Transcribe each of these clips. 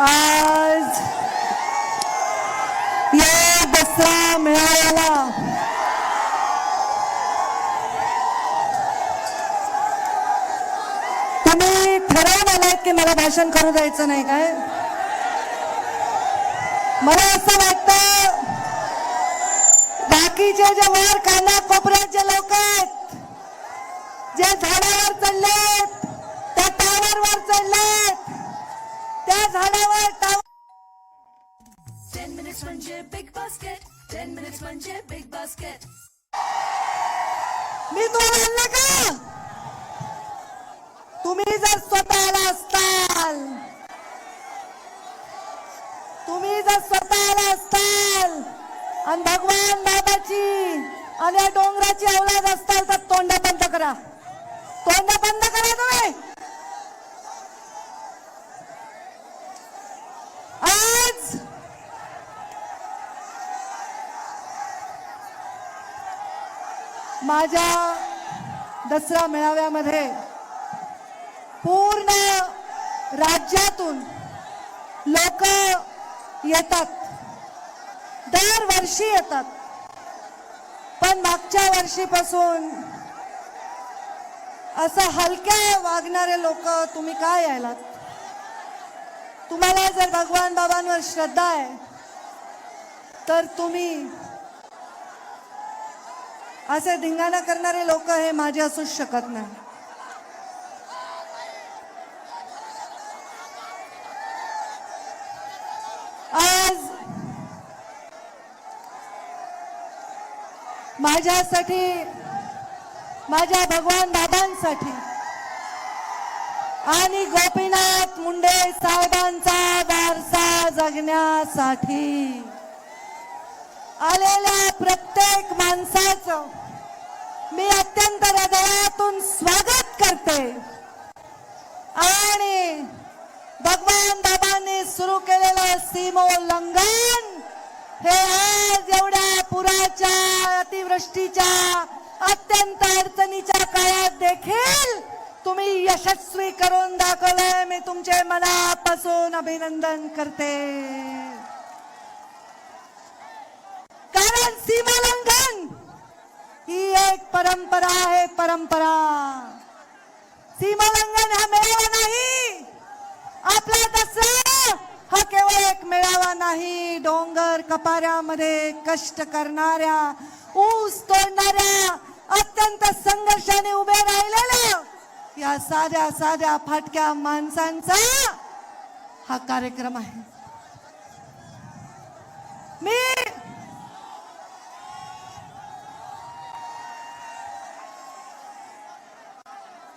आज या दसरा मेळाव्याला तुम्ही ठरवून आलात की मला भाषण करू द्यायचं नाही काय? मला असं वाटतं बाकीचे जे वर काना कोपऱ्यात जे लोक आहेत जे झाडावर चढलेत चढलेत त्या झाडावर Ten minutes म्हणजे big basket. Ten minutes म्हणजे big basket. मी तुम्हाला का? तुम्ही जर स्वतःला असताल. तुम्ही जर स्वतःला असताल आणि भगवान बाबाची आणि या डोंगराची अवलाद असताल तर तोंड बंद करा. तोंड बंद करा तुम्ही आज माझ्या दसरा मेळाव्यामध्ये पूर्ण राज्यातून लोक येतात. दरवर्षी येतात. पण मागच्या वर्षीपासून असं हलक्या वागणारे लोक तुम्ही काय यायलात? तुम्हाला जर भगवान बाबांवर श्रद्धा आहे तर तुम्ही असे धिंगाणा करणारे लोक हे माझे असूच शकत नाही. आज माझ्यासाठी माझ्या भगवान बाबांसाठी आणि गोपीनाथ मुंडे साहेबांचा वारसा जगण्यासाठी आलेल्या प्रत्येक माणसाचं मी अत्यंत हृदयातून स्वागत करते. आणि भगवान बाबांनी सुरू केलेलं सीमोल्लंघन हे आज एवढ्या पुराच्या अतिवृष्टीच्या अत्यंत अडचणीच्या काळात देखील तुम्ही यशस्वी करून दाखवलंय. मी तुमचे मनापासून अभिनंदन करते. कारण सीमालंघन ही एक परंपरा आहे परंपरा. सीमालंघन हा मेळावा नाही. आपला दसरा हा केवळ एक मेळावा नाही. डोंगर कपाऱ्यामध्ये कष्ट करणाऱ्या ऊस तोडणाऱ्या अत्यंत संघर्षाने उभे राहिलेल्या या साध्या साध्या फाटक्या माणसांचा हा कार्यक्रम आहे. मी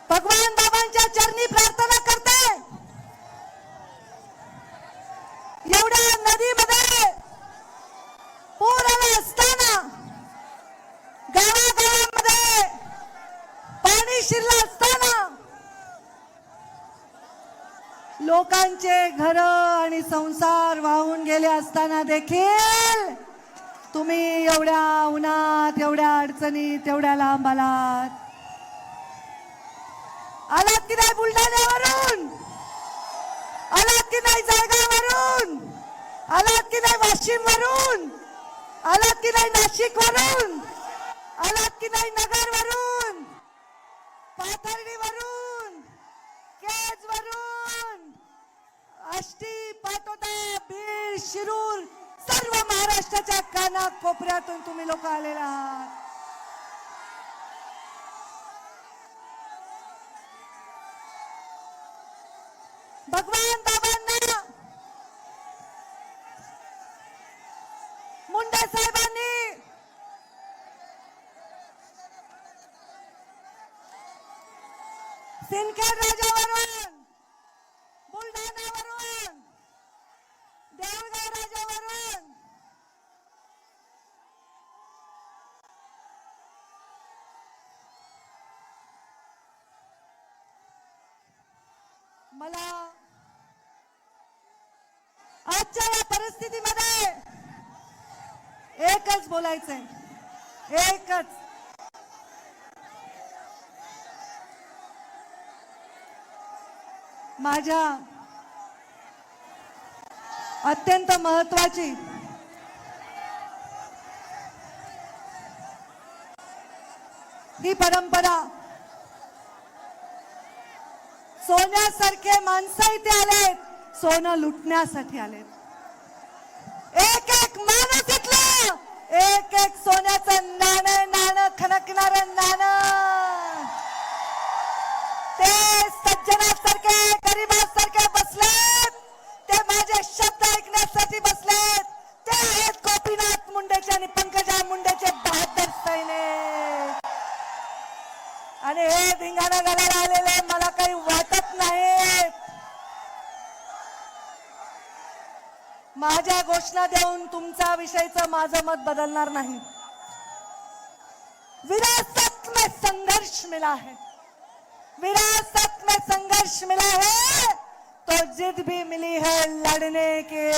भगवान बाबांच्या चरणी प्रार्थना करते एवढ्या नदीमध्ये पूर आला असताना गावागावामध्ये पाणी शिरलं असताना लोकांचे घर आणि संसार वाहून गेले असताना देखील तुम्ही एवढ्या उन्हात एवढ्या अडचणीत एवढ्या लांब आलात. आलात की नाही बुलढाण्यावरून? आलात की नाही जळगाववरून? आलात की नाही वाशिम वरून आलात की नाही नाशिक वरून आलात की नाही नगर वरून पाथर्डी वरून केज वरून आष्टी पाटोदा बीड शिरूर सर्व महाराष्ट्राच्या काना कोपऱ्यातून तुम्ही लोक आलेला आहात. भगवान बाबांना मुंडे साहेबांनी सिंदखेड राजावरून बुलढाण्यावरून देऊळगाव राजावरून मला आजच्या या परिस्थितीमध्ये एकच बोलायचंय. एकच. माझ्या अत्यंत महत्वाची ही परंपरा सोन्यासारखे माणसं इथे आलेत सोनं लुटण्यासाठी आलेत एक एक माणूस इथलं एक एक सोन्याचं नाणं नाणं खणकणार नाणं. ते सज्जनासारखे गरीबासारखे बसलेत. ते माझे शब्द ऐकण्यासाठी बसलेत. ते आहेत गोपीनाथ मुंडेचे आणि पंकजा मुंडेचे बहादर सैनिक. आणि हे धिंगाणा घालायला आलेले मला काही वाटत नाही. माझ्या घोषणा देऊन तुमचा विषयचं माझं मत बदलणार नाही. विरासत में संघर्ष मिला है. विरासत में संघर्ष मिला है तो जिद भी मिली है लड़ने के।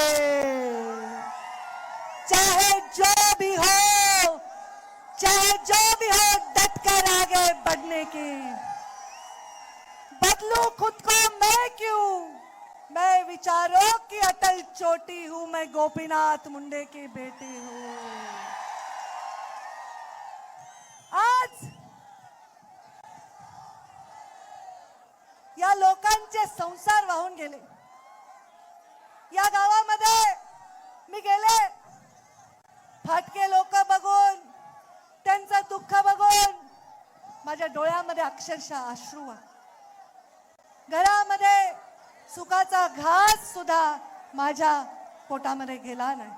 चाहे जो भी हो, चाहे जो भी हो, डट कर आगे बढ़ने की। बदलू खुद को मैं क्यों? मैं विचारों की अटल चोटी हूं मैं गोपीनाथ मुंडे की बेटी हूं। आज या लोकांचे संसार वाहून गेले। या गावामध्ये मी गेले। फाटके लोक बघून त्यांचं दुःख बघून माझ्या डोळ्यामध्ये अक्षरशः अश्रू आहे घरामध्ये सुखाचा घास सुद्धा माझ्या पोटामध्ये गेला नाही.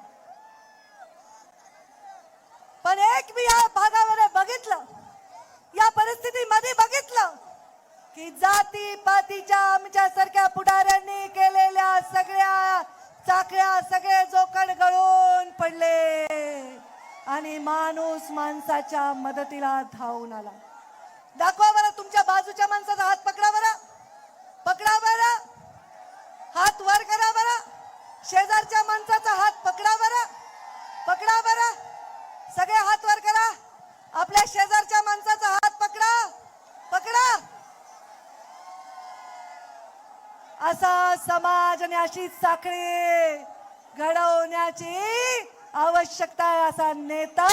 पण एक मी या भागामध्ये बघितलं या परिस्थितीमध्ये बघितलं की जाती पातीच्या आमच्या सारख्या पुढाऱ्यांनी केलेल्या सगळ्या चाकऱ्या सगळे जोकड गळून पडले आणि माणूस माणसाच्या मदतीला धावून आला. दाखवा बरं तुमच्या बाजूच्या माणसाचा हात पकडा बरं. पकडा बरं. हात वर करा बरं. शेजारच्या माणसाचा हात पकडा बरं. पकडा बरं. सगळे हात वर करा. आपल्या शेजारच्या माणसाचा हात पकडा. पकडा. असा समाज आणि अशी साखळी घडवण्याची आवश्यकता आहे असा नेता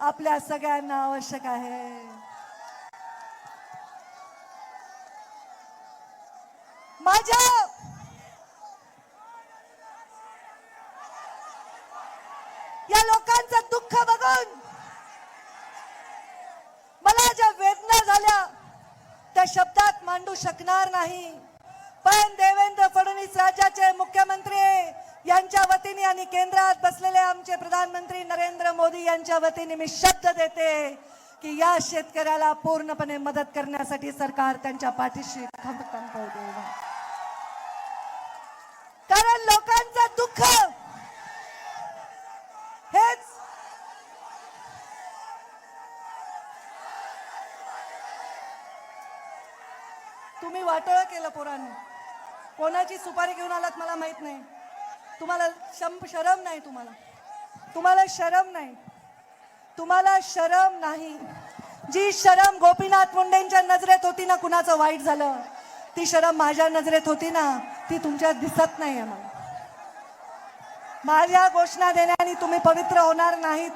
आपल्या सगळ्यांना आवश्यक आहे माझ्या या लोकांचं दुःख बघून मला ज्या वेदना झाल्या त्या शब्दात मांडू शकणार नाही. पण देवेंद्र फडणवीस राज्याचे मुख्यमंत्री यांच्या वतीने आणि केंद्रात बसलेले आमचे प्रधानमंत्री नरेंद्र मोदी यांच्या वतीने मी शब्द देते की या शेतकऱ्याला पूर्णपणे मदत करण्यासाठी सरकार त्यांच्या पाठीशी खमखम पडते कारण लोकांचं दुःख तुम्ही वाटोळं केलं पोरांनी. कोणाची सुपारी घेऊन आलात मला माहीत नाही. तुम्हाला शम शरम नाही तुम्हाला. तुम्हाला शरम नाही. तुम्हाला शरम नाही. जी शरम गोपीनाथ मुंडेंच्या नजरेत होती ना कुणाचं वाईट झालं ती शरम माझ्या नजरेत होती ना ती तुमच्या दिसत नाही आहे मला. माझ्या घोषणा देण्याने तुम्ही पवित्र होणार नाहीत.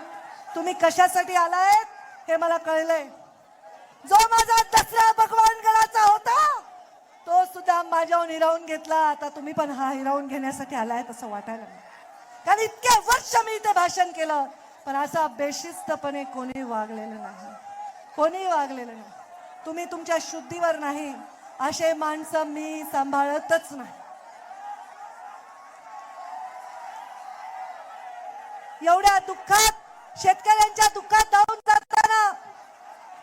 तुम्ही कशासाठी आलायत हे मला कळलंय. जो माझा दसरा भगवान गडाचा होता तो सुद्धा माझ्याहून हिरावून घेतला. आता तुम्ही पण हा हिरावून घेण्यासाठी आलाय असं वाटायला कारण इतक्या वर्ष मी इथे भाषण केलं पण असा बेशिस्तपणे कोणी वागलेलं नाही. कोणी वागलेलं नाही. तुम्ही तुमच्या शुद्धीवर नाही. असे माणसं मी सांभाळतच नाही. एवढ्या दुःखात शेतकऱ्यांच्या दुःखात जाऊन जाताना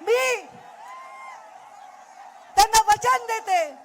मी त्यांना वचन देते.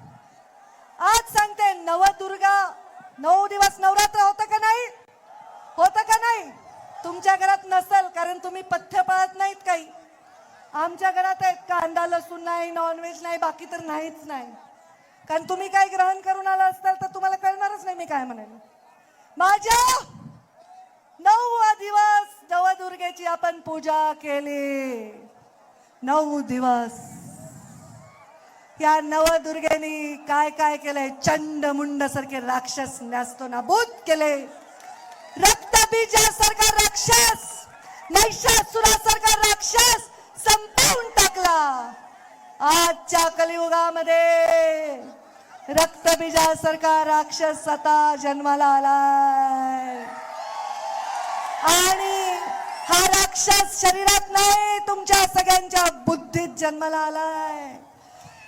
आज सांगते नवदुर्गा नऊ दिवस नवरात्र होतं का नाही? होतं का नाही? तुमच्या घरात नसेल कारण तुम्ही पथ्य पाळत नाहीत काही. आमच्या घरात आहेत कांदा लसूण नाही नॉनव्हेज नाही बाकी तर नाहीच नाही. कारण तुम्ही काय ग्रहण करून आला असाल तर तुम्हाला कळणारच नाही मी काय म्हणेन. माझ्या नऊ दिवस नवदुर्गेची आपण पूजा केली. नऊ दिवस. या नवदुर्गेनी काय काय केलंय? चंड मुंड सारखे राक्षस न्यास्तो नाबूद केले. रक्तबीजासारखा राक्षस महिषासुरासारखा राक्षस संपवून टाकला. आजच्या कलियुगामध्ये रक्तबीजासारखा राक्षस आता जन्माला आलाय. आणि हा राक्षस शरीरात नाही तुमच्या सगळ्यांच्या बुद्धीत जन्माला आलाय.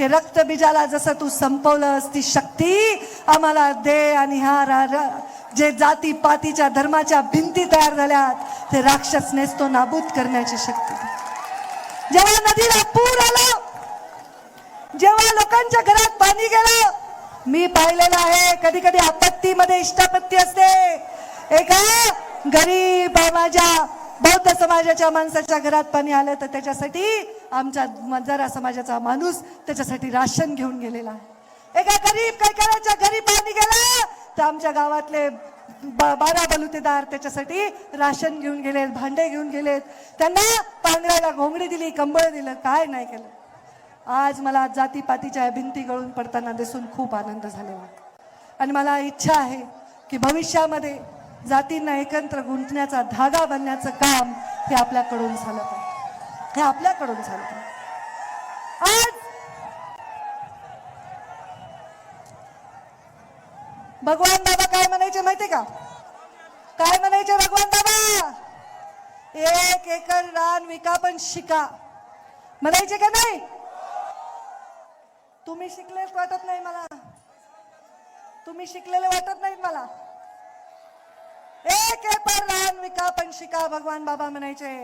की रक्तबीजाला जसं तू संपवलंस ती शक्ती आम्हाला दे आणि ह्या जे जाती पातीच्या धर्माच्या भिंती तयार झाल्यात ते राक्षस नेसतो नाबूद करण्याची शक्ती. जेव्हा नदीला पूर आला जेव्हा लोकांच्या घरात पाणी गेलं मी पाहिलेलं आहे कधी कधी आपत्तीमध्ये इष्टापत्ती असते. एका गरीब माझ्या बौद्ध समाजाच्या माणसाच्या घरात पाणी आलं तर त्याच्यासाठी आमच्या मंजारा समाजाचा माणूस त्याच्यासाठी राशन घेऊन गेलेला आहे. एका गरीब काय करायच्या घरी पाणी गेला तर आमच्या गावातले ब- बारा बलुतेदार त्याच्यासाठी राशन घेऊन गेलेत भांडे घेऊन गेलेत. त्यांना पांघरायला घोंगडी दिली कंबळ दिलं काय नाही केलं. आज मला जातीपातीच्या भिंती गळून पडताना दिसून खूप आनंद झालेला आणि मला इच्छा आहे की भविष्यामध्ये जातींना एकत्र गुंतण्याचा धागा बनण्याचं काम हे आपल्याकडून झालं पाहिजे. हे आपल्याकडून झालं. आज भगवान बाबा काय म्हणायचे माहिती का? काय म्हणायचे भगवान बाबा? एक एकर रान विका पण शिका. म्हणायचे का नाही? तुम्ही शिकले वाटत नाही मला. तुम्ही शिकलेले वाटत नाहीत मला. एक एकर रान विका पण शिका भगवान बाबा म्हणायचे.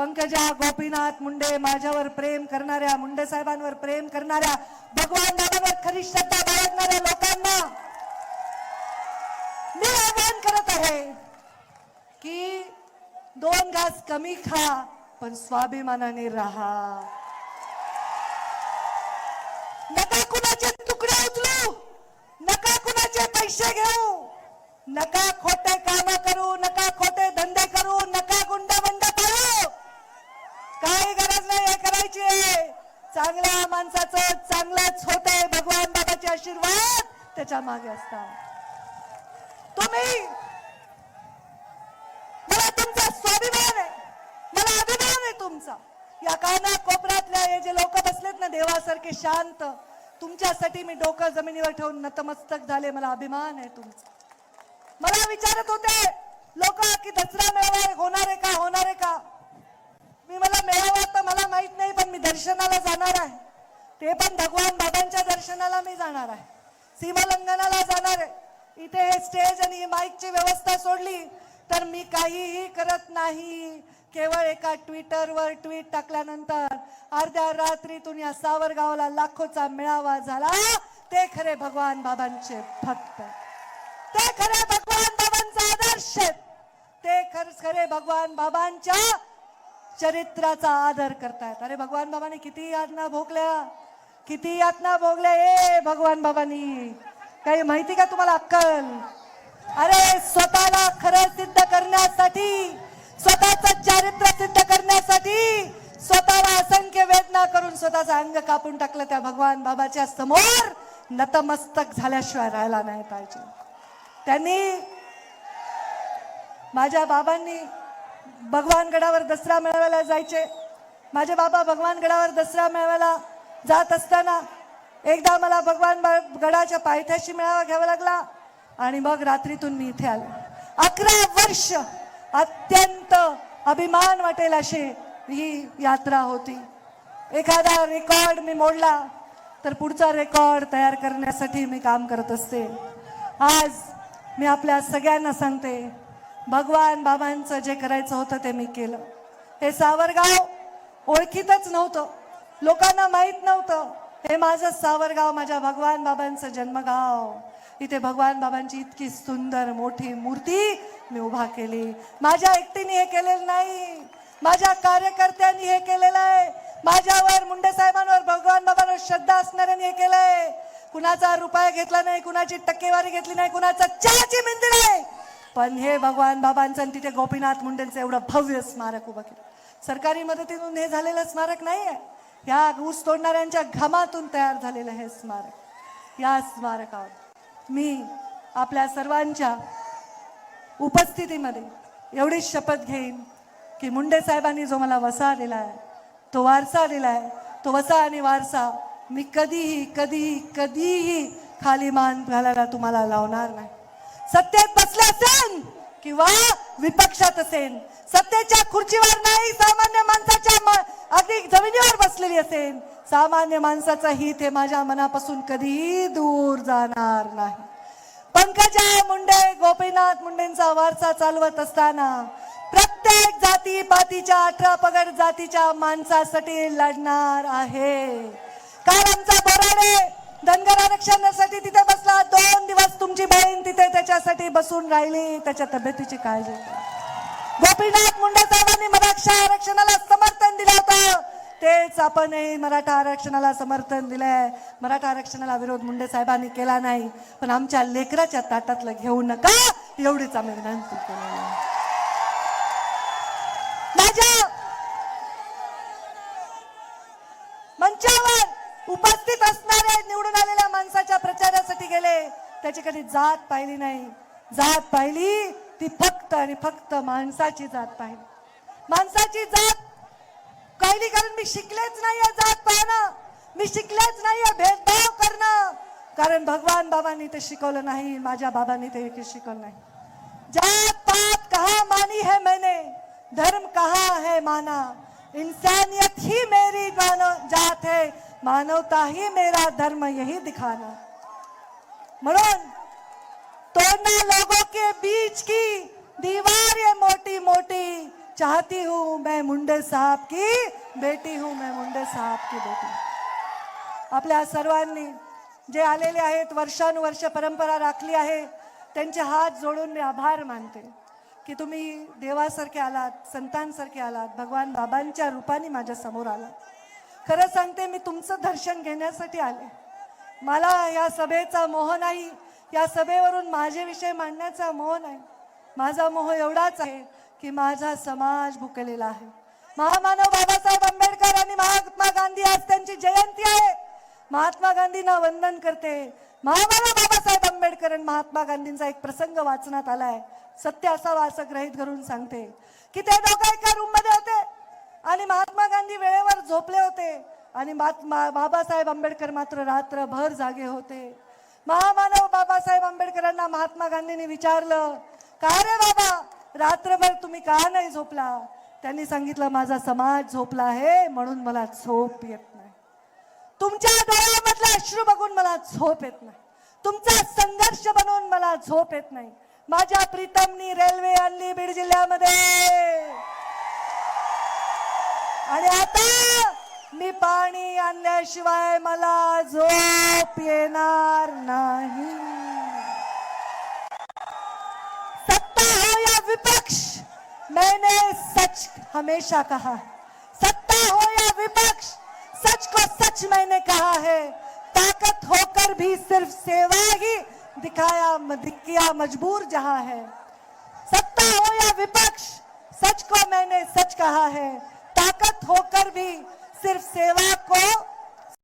पंकजा गोपीनाथ मुंडे माझ्यावर प्रेम करणाऱ्या मुंडे साहेबांवर प्रेम करणाऱ्या भगवान दादावर खरी श्रद्धा बाळगणाऱ्या लोकांना मी आवाहन करत आहे की दोन घास कमी खा पण स्वाभिमानाने राहा. नका कुणाचे तुकडे उचलू नका कुणाचे पैसे घेऊ नका खोटे काम करू नका खोटे धंदे करू नका गुंड काही गरज नाही हे करायची आहे. चांगल्या माणसाचं चांगलंच होतंय. भगवान बाबाचे आशीर्वाद त्याच्यामागे असतात. तुम्ही मला तुमचा स्वाभिमान आहे. मला अभिमान आहे तुमचा. या काना कोपऱ्यातल्या हे जे लोक बसलेत ना देवासारखे शांत तुमच्यासाठी मी डोकं जमिनीवर ठेवून नतमस्तक झाले. मला अभिमान आहे तुमचा. मला विचारत होते लोक की दसरा मेळावा होणार आहे का? होणार आहे का? मी मला मेळावा तर मला माहीत नाही पण मी दर्शनाला जाणार आहे. ते पण भगवान बाबांच्या दर्शनाला मी जाणार आहे. सीमालंघनाला जाणार आहे. इथे हे स्टेज आणि माईकची व्यवस्था सोडली तर मी काहीही करत नाही. केवळ एका ट्विटरवर ट्विट टाकल्यानंतर अर्ध्या रात्रीतून या सावरगावला लाखोचा मेळावा झाला. ते खरे भगवान बाबांचे भक्त. ते खरे भगवान बाबांचा आदर्श. ते खरे भगवान बाबांच्या चरित्राचा आदर करतायत. अरे भगवान बाबांनी किती यातना भोगल्या. किती यातना भोगल्या. ए भगवान बाबांनी. काही माहिती का तुम्हाला अक्कल? अरे स्वतःला खरं सिद्ध करण्यासाठी स्वतःच चारित्र्य सिद्ध करण्यासाठी स्वतःला असंख्य वेदना करून स्वतःचं अंग कापून टाकलं त्या भगवान बाबाच्या समोर नतमस्तक झाल्याशिवाय राहायला नाही पाहिजे. त्यांनी माझ्या बाबांनी भगवानगडावर दसरा मेळाव्याला जायचे. माझे बाबा भगवानगडावर दसरा मेळाव्याला जात असताना एकदा मला भगवान गडाच्या पायथ्याशी मेळावा घ्यावा लागला आणि मग रात्रीतून मी इथे आलो. अकरा वर्ष अत्यंत अभिमान वाटेल अशी ही यात्रा होती. एखादा रेकॉर्ड मी मोडला तर पुढचा रेकॉर्ड तयार करण्यासाठी मी काम करत असते. आज मी आपल्या सगळ्यांना सांगते भगवान बाबांचं जे करायचं होतं ते मी केलं. हे सावरगाव ओळखीतच नव्हतं. लोकांना माहीत नव्हतं. हे माझं सावरगाव माझ्या भगवान बाबांचं जन्मगाव. इथे भगवान बाबांची इतकी सुंदर मोठी मूर्ती मी उभा केली. माझ्या एकटीने हे केलेलं नाही. माझ्या कार्यकर्त्यांनी हे केलेलं आहे. माझ्यावर मुंडे साहेबांवर भगवान बाबांवर श्रद्धा असणाऱ्यांनी हे केलंय. कुणाचा रुपया घेतला नाही कुणाची टक्केवारी घेतली नाही कुणाचा चहाची मिंदी नाही. पण हे भगवान बाबांचं आणि तिथे गोपीनाथ मुंडेंचं एवढं भव्य स्मारक उभं केलं. सरकारी मदतीतून हे झालेलं स्मारक नाही आहे या ऊस तोडणाऱ्यांच्या घामातून तयार झालेलं हे स्मारक. या स्मारकावर मी आपल्या सर्वांच्या उपस्थितीमध्ये एवढीच शपथ घेईन की मुंडे साहेबांनी जो मला वसा दिला आहे तो वारसा दिला आहे तो वसा आणि वारसा मी कधीही कधीही कधीही खाली मान घालायला तुम्हाला लावणार नाही. सत्तेत बसले असेल किंवा विपक्षात असेल सत्तेच्या खुर्चीवर नाही सामान्य माणसाच्या अगदी जमिनीवर बसलेली असेल सामान्य माणसाचं हित हे माझ्या मनापासून कधीही दूर जाणार नाही. पंकजा मुंडे गोपीनाथ मुंडेंचा वारसा चालवत असताना प्रत्येक जाती पातीच्या अठरा पगड जातीच्या माणसासाठी लढणार आहे. कारण आमचा बराडे धनगर आरक्षणासाठी तिथे बसला. दोन दिवस तुमची बहीण तिथे त्याच्यासाठी बसून राहिली. त्याच्या तब्येतीची काळजी. गोपीनाथ मुंडे साहेबांनी मराठा आरक्षणाला समर्थन दिलं होतं. तेच आपणही मराठा आरक्षणाला समर्थन दिलंय. मराठा आरक्षणाला विरोध मुंडे साहेबांनी केला नाही. पण आमच्या लेकराच्या ताटातलं घेऊ नका. एवढीच आम्ही विनंती केलेली धर्माच्या प्रचारासाठी गेले त्याची कधी जात पाहिली नाही. जात पाहिली ती फक्त आणि फक्त माणसाची जात पाहिली. माणसाची जात पाहिली कारण मी शिकलेच नाही जात पाहणं. मी शिकलेच नाही भेदभाव करणं. कारण भगवान बाबांनी ते शिकवलं नाही माझ्या बाबांनी ते शिकवलं नाही. जात पात कहा मानी है मैंने धर्म कहा है माना. इंसानियत ही मेरी जात है. मानवता ही मेरा धर्म यही दिखाना। म्हणून तोड़ना लोगों के बीच की दीवार ये मोटी मोटी चाहती हूँ मैं मुंडे साहब की बेटी हूँ मैं मुंडे साहब की बेटी। आपल्या सर्वांनी जे आलेले आहेत वर्षानुवर्ष परंपरा राखली आहे त्यांचे हात जोडून मी आभार मानते की तुम्ही देवासारखे आलात संतांसारखे आलात भगवान बाबांच्या रूपाने माझ्यासमोर आलात. खरं सांगते मी तुमचं दर्शन घेण्यासाठी आले. मला या सभेचा मोह नाही. या सभेवरून माझे विषय मांडण्याचा मोह नाही. माझा मोह एवढाच आहे की माझा समाज भुकलेला आहे. महामानव बाबासाहेब आंबेडकर आणि महात्मा गांधी आज त्यांची जयंती आहे. महात्मा गांधींना वंदन करते. महामानव बाबासाहेब आंबेडकर आणि महात्मा गांधींचा एक प्रसंग वाचण्यात आलाय. सत्य असावा असं ग्रहित करून सांगते. की ते दोघं एका रूममध्ये होते. आणि महात्मा गांधी वेळेवर झोपले होते. आणि महात्मा बाबासाहेब आंबेडकर मात्र रात्रभर जागे होते. महामानव बाबासाहेब आंबेडकरांना महात्मा गांधींनी विचारलं का रे बाबा रात्रभर तुम्ही का नाही झोपला? त्यांनी सांगितलं माझा समाज झोपला आहे म्हणून मला झोप येत नाही. तुमच्या डोळ्यामधला अश्रू बघून मला झोप येत नाही. तुमचा संघर्ष बनवून मला झोप येत नाही. माझ्या प्रीतमनी रेल्वे आणली बीड जिल्ह्यामध्ये. आता! मी पाणी आणल्याशिवाय मला झोप येणार नाही. सत्ता हो या विपक्ष! मैंने सच हमेशा कहा सत्ता हो या विपक्ष! सच को सच मैंने कहा है। ताकत होकर भी सिर्फ़ सेवा ही दिखाया किया मजबूर जहाँ है। सत्ता हो या विपक्ष! सच को मैंने सच कहा है। ताकत होकर भी सिर्फ सेवा को